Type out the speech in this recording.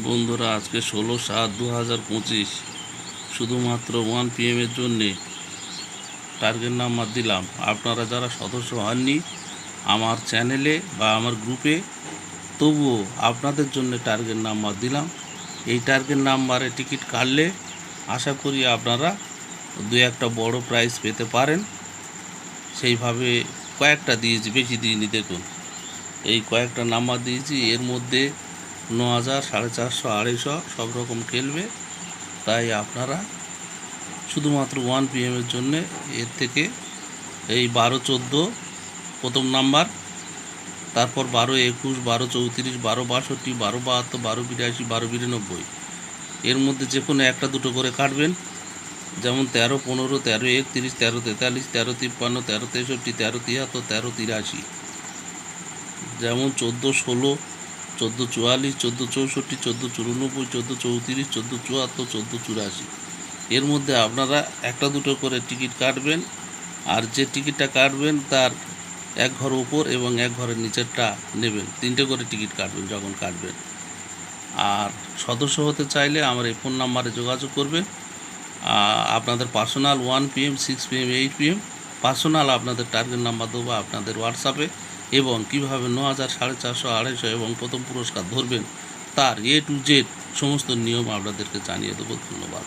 বন্ধুরা, আজকে ষোলো সাত দু হাজার পঁচিশ। শুধুমাত্র ওয়ান পিএমের জন্যে টার্গেট নাম্বার দিলাম। আপনারা যারা সদস্য হননি আমার চ্যানেলে বা আমার গ্রুপে তবুও আপনাদের জন্য টার্গেট নাম্বার দিলাম। এই টার্গেট নাম্বারে টিকিট কাটলে আশা করি আপনারা দু একটা বড় প্রাইজ পেতে পারেন। সেইভাবে কয়েকটা দিয়েছি, বেশি দিইনি, দেখুন। এই কয়েকটা নাম্বার দিয়েছি। এর মধ্যে ন হাজার সাড়ে চারশো আড়াইশো, সব রকম খেলবে। তাই আপনারা শুধুমাত্র ওয়ান পিএমের জন্যে এর থেকে এই বারো চোদ্দ, প্রথম নাম্বার, তারপর বারো একুশ, বারো চৌত্রিশ, বারো বাষট্টি, বারো বাহাত্তর, বারো বিরাশি, বারো বিরানব্বই। এর মধ্যে যে কোনো একটা দুটো করে কাটবেন। যেমন তেরো, পনেরো, তেরো, একত্রিশ, তেরো তেতাল্লিশ, তেরো তিপ্পান্ন, তেরো তেষট্টি, তেরো তিয়াত্তর, তেরো তিরাশি। যেমন চোদ্দ, ষোলো চোদ্দ চুয়াল্লিশ, চোদ্দ চৌষট্টি, চোদ্দ চুরানব্বই, চোদ্দ চৌত্রিশ, চোদ্দ চুয়াত্তর, চোদ্দ চুরাশি। এর মধ্যে আপনারা একটা দুটো করে টিকিট কাটবেন আর যে টিকিটটা কাটবেন তার এক ঘর উপর এবং এক ঘরের নিচেরটা নেবেন। তিনটে করে টিকিট কাটবেন যখন কাটবেন। আর সদস্য হতে চাইলে আমার এই ফোন নাম্বারে যোগাযোগ করবেন। আপনাদের personal one PM six PM eight PM personal আপনাদের টার্গেট নাম্বার দেবো আপনাদের হোয়াটসঅ্যাপে। এবং কীভাবে ন হাজার সাড়ে চারশো আড়াইশো এবং প্রথম পুরস্কার ধরবেন, তার এ টু জেড সমস্ত নিয়ম আপনাদেরকে জানিয়ে দেবো। ধন্যবাদ।